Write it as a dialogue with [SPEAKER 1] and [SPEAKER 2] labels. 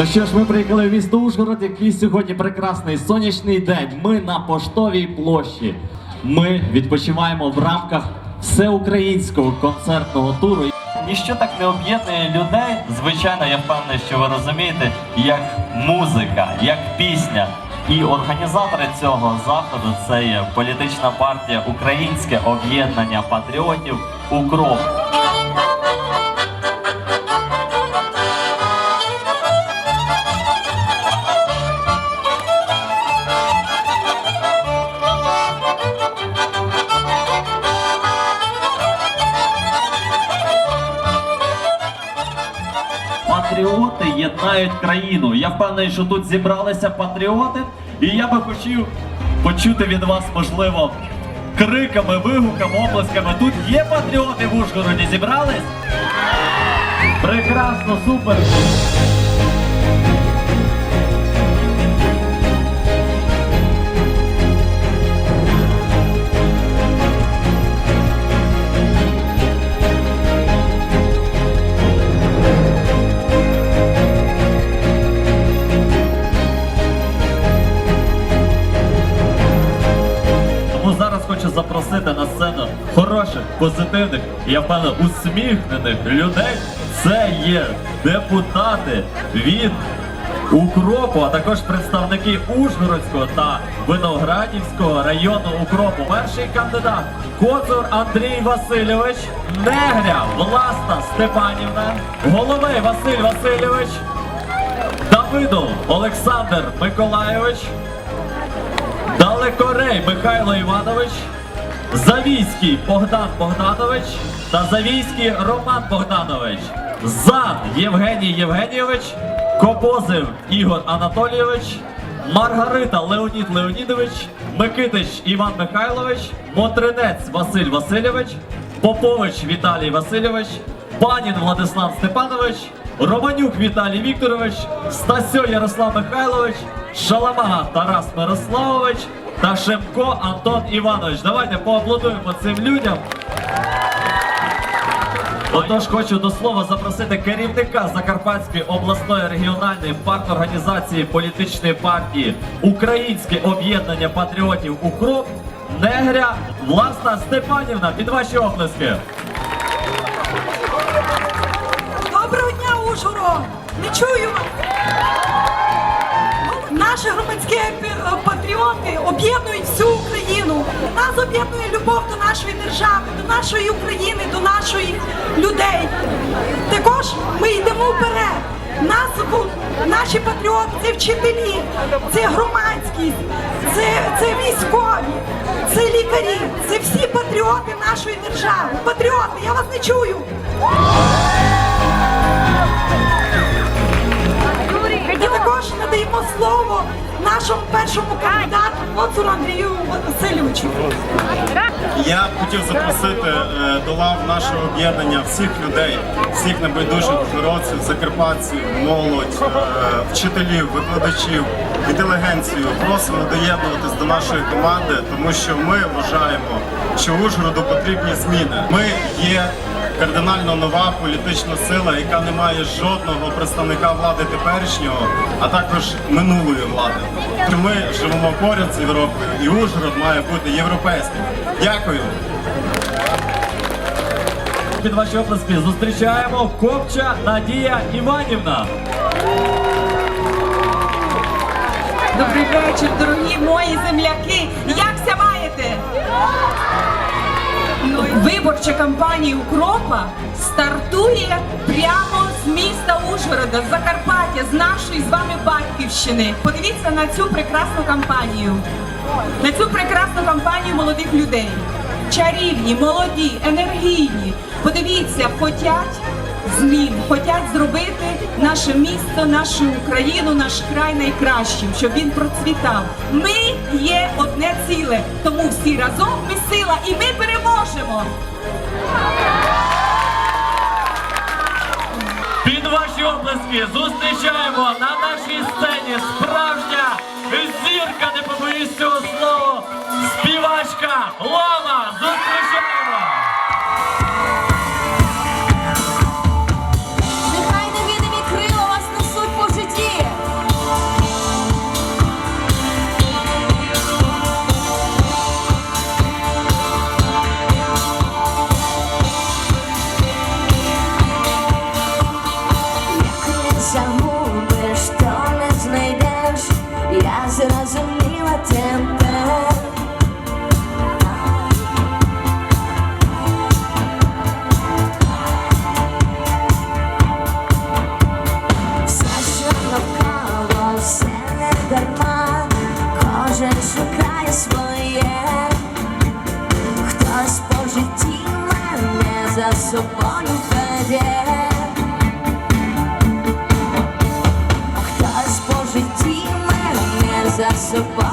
[SPEAKER 1] Ну що ж, ми приїхали в місто Ужгород, який сьогодні прекрасний сонячний день. Ми на поштовій площі. Ми відпочиваємо в рамках всеукраїнського концертного туру. Ніщо так не об'єднує людей. Звичайно, я впевнений, що ви розумієте, як музика, як пісня. І організатори цього заходу це є політична партія Українське об'єднання патріотів Укроп. Патріоти єднають країну. Я впевнений, що тут зібралися патріоти, і я би хотів почути від вас, можливо, криками, вигуками, оплесками. Тут є патріоти в Ужгороді, зібрались? Прекрасно, супер! Хороших, позитивних, я впевнений, усміхнених людей. Це є депутати від Укропу, а також представники Ужгородського та Виноградівського району Укропу. Перший кандидат Коцур Андрій Васильович, Негря Власта Степанівна, Головий Василь Васильович, Давидов Олександр Миколайович. Далекорей Михайло Іванович, Завійський Богдан Богданович та Завійський Роман Богданович, Зан Євгеній Євгенійович, Копозив Ігор Анатолійович, Маргарита Леонід Леонідович, Микитич Іван Михайлович, Мотринець Василь Васильович, Попович Віталій Васильович, Панін Владислав Степанович, Романюк Віталій Вікторович, Стасьо Ярослав Михайлович, Шаламага Тарас Мирославович та Шемко Антон Іванович. Давайте поаплодуємо цим людям. Отож, хочу до слова запросити керівника Закарпатської обласної регіональної парторганізації політичної партії Українське об'єднання патріотів Укроп Негря Власна Степанівна. Під ваші оплески.
[SPEAKER 2] Доброго дня, Ужгород! Не чую вас! Наші громадські патріоти об'єднують всю Україну. Нас об'єднує любов до нашої держави, до нашої України, до наших людей. Також ми йдемо вперед. Нас наші патріоти це вчителі, це громадськість, це, це військові, це лікарі, це всі патріоти нашої держави. Патріоти, я вас не чую. І також слово нашому першому кандидату Коцуру Андрію Васильовичу.
[SPEAKER 3] Я б хотів запросити е, до лав нашого об'єднання всіх людей, всіх небайдужих ужгородців, закарпатців, молодь, е, вчителів, викладачів, інтелігенцію. Просимо доєднуватись до нашої команди, тому що ми вважаємо, що Ужгороду потрібні зміни. Ми є кардинально нова політична сила, яка не має жодного представника влади теперішнього, а також минулої влади. Ми живемо поряд з Європою, і Ужгород має бути європейським. Дякую.
[SPEAKER 1] Під ваші оплески зустрічаємо Копча Надія Іванівна.
[SPEAKER 4] Добрий вечір, дорогі мої земляки. Якся маєте? Виборча кампанія Укропа стартує прямо з міста Ужгорода, з Закарпаття, з нашої з вами батьківщини. Подивіться на цю прекрасну кампанію, на цю прекрасну кампанію молодих людей. Чарівні, молоді, енергійні. Подивіться, хотять змін, хотять зробити наше місто, нашу Україну, наш край найкращим, щоб він процвітав. Ми є одне ціле, тому всі разом ми сила, і ми переможемо.
[SPEAKER 1] Під ваші оплески зустрічаємо на нашій сцені справжня зірка, не побоюсь цього слова, співачка Лама. Зустрічаємо!
[SPEAKER 5] житті мене за собою веде. Хтось по житті мене за собою.